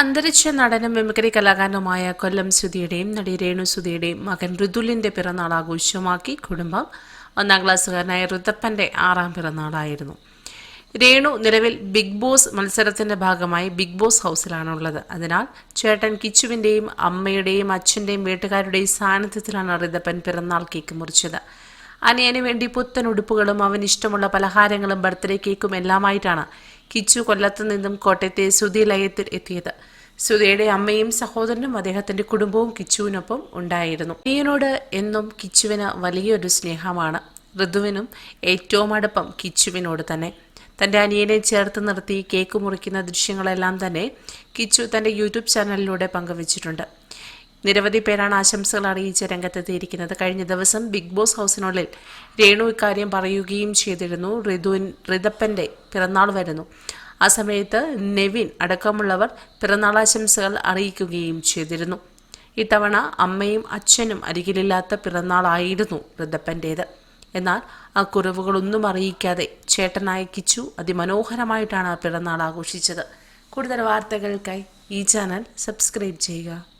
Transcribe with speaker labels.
Speaker 1: അന്തരിച്ച നടനും മിമിക്രി കലാകാരനുമായ കൊല്ലം സുധിയുടെയും നടി രേണു സുധിയുടെയും മകൻ ഋതുലിന്റെ പിറന്നാൾ ആഘോഷമാക്കി കുടുംബം. ഒന്നാം ക്ലാസ്സുകാരനായ ഋതപ്പന്റെ ആറാം പിറന്നാളായിരുന്നു. രേണു നിലവിൽ ബിഗ് ബോസ് മത്സരത്തിന്റെ ഭാഗമായി ബിഗ് ബോസ് ഹൗസിലാണുള്ളത്. അതിനാൽ ചേട്ടൻ കിച്ചുവിന്റെയും അമ്മയുടെയും അച്ഛന്റെയും വീട്ടുകാരുടെയും സാന്നിധ്യത്തിലാണ് ഋതപ്പൻ പിറന്നാൾ കേക്ക് മുറിച്ചത്. അനിയന് വേണ്ടി പുത്തൻ ഉടുപ്പുകളും അവന് ഇഷ്ടമുള്ള പലഹാരങ്ങളും ബർത്ത്ഡേ കേക്കും എല്ലാമായിട്ടാണ് കിച്ചു കൊല്ലത്ത് നിന്നും കോട്ടയത്തെ സുധി ലയത്തിൽ എത്തിയത്. സുധയുടെ അമ്മയും സഹോദരനും അദ്ദേഹത്തിന്റെ കുടുംബവും കിച്ചുവിനൊപ്പം ഉണ്ടായിരുന്നു. അനിയനോട് എന്നും കിച്ചുവിന് വലിയൊരു സ്നേഹമാണ്. ഋതുവിനും ഏറ്റവും അടുപ്പം കിച്ചുവിനോട് തന്നെ. തന്റെ അനിയനെ ചേർത്ത് നിർത്തി കേക്ക് മുറിക്കുന്ന ദൃശ്യങ്ങളെല്ലാം തന്നെ കിച്ചു തന്റെ യൂട്യൂബ് ചാനലിലൂടെ പങ്കുവച്ചിട്ടുണ്ട്. നിരവധി പേരാണ് ആശംസകൾ അറിയിച്ച് രംഗത്തെത്തിയിരിക്കുന്നത്. കഴിഞ്ഞ ദിവസം ബിഗ് ബോസ് ഹൗസിനുള്ളിൽ രേണു ഇക്കാര്യം പറയുകയും ചെയ്തിരുന്നു. ഋതുവിൻ ഋതപ്പന്റെ പിറന്നാൾ വരുന്നു. ആ സമയത്ത് നെവിൻ അടക്കമുള്ളവർ പിറന്നാളാശംസകൾ അറിയിക്കുകയും ചെയ്തിരുന്നു. ഇത്തവണ അമ്മയും അച്ഛനും അരികിലില്ലാത്ത പിറന്നാളായിരുന്നു ഋതപ്പന്റേത് എന്നാൽ ആ കുറവുകളൊന്നും അറിയിക്കാതെ ചേട്ടനായ അതിമനോഹരമായിട്ടാണ് ആ പിറന്നാൾ ആഘോഷിച്ചത്. കൂടുതൽ വാർത്തകൾക്കായി ഈ ചാനൽ സബ്സ്ക്രൈബ് ചെയ്യുക.